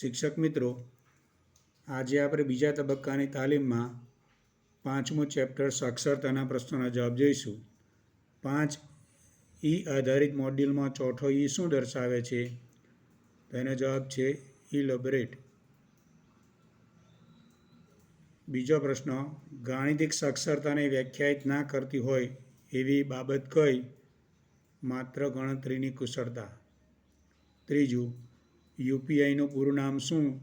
શિક્ષક મિત્રો, આજે આપણે બીજા તબક્કાની તાલીમમાં પાંચમું ચેપ્ટર સાક્ષરતાના પ્રશ્નોના જવાબ જોઈશું. પાંચ ઈ આધારિત મોડ્યુલમાં ચોથો ઈ શું દર્શાવે છે? તેનો જવાબ છે ઇલોબરેટ બીજો પ્રશ્ન, ગાણિતિક સાક્ષરતાને વ્યાખ્યાયિત ના કરતી હોય એવી બાબત કઈ? માત્ર ગણતરીની કુશળતા. ત્રીજું યુપીઆઈનું પૂરું નામ શું?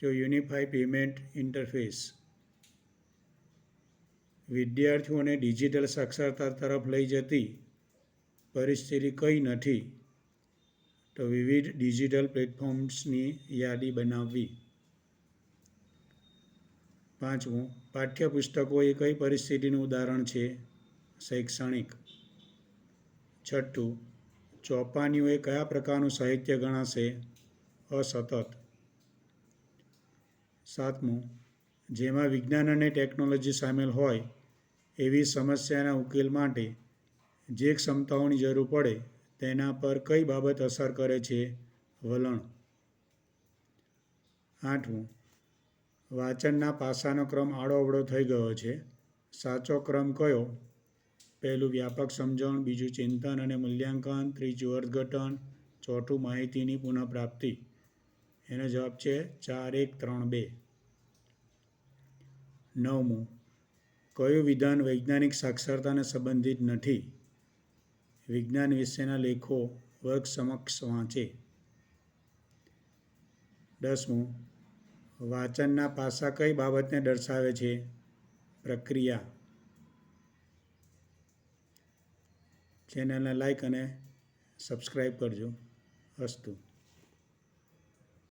જો યુનિફાઈ પેમેન્ટ ઇન્ટરફેસ. વિદ્યાર્થીઓને ડિજિટલ સાક્ષરતા તરફ લઈ જતી પરિસ્થિતિ કઈ નથી, તો વિવિધ ડિજિટલ પ્લેટફોર્મ્સની યાદી બનાવવી. પાંચમું પાઠ્યપુસ્તકો એ કઈ પરિસ્થિતિનું ઉદાહરણ છે? શૈક્ષણિક. છઠ્ઠું ચોપાનીઓ એ કયા પ્રકારનું સાહિત્ય ગણાશે? અસતત સાતમું, જેમાં વિજ્ઞાન અને ટેકનોલોજી સામેલ હોય એવી સમસ્યાના ઉકેલ માટે જે ક્ષમતાઓની જરૂર પડે તેના પર કઈ બાબત અસર કરે છે? વલણ. આઠમું, વાંચનના પાસાનો ક્રમ આડોઅવળો થઈ ગયો છે. સાચો ક્રમ કયો? પહેલું વ્યાપક સમજણ, બીજું ચિંતન અને મૂલ્યાંકન, ત્રીજું અર્થઘટન, ચોથું માહિતીની પુનઃપ્રાપ્તિ. એનો જવાબ છે ચાર એક ત્રણ બે. નવમું, કયું વિધાન વૈજ્ઞાનિક સાક્ષરતાને સંબંધિત નથી? વિજ્ઞાન વિશેના લેખો વર્ગ સમક્ષ વાંચે. દસમું, વાંચનના પાસા કઈ બાબતને દર્શાવે છે? પ્રક્રિયા. ચેનલને લાઈક અને સબસ્ક્રાઈબ કરજો અસ્તુ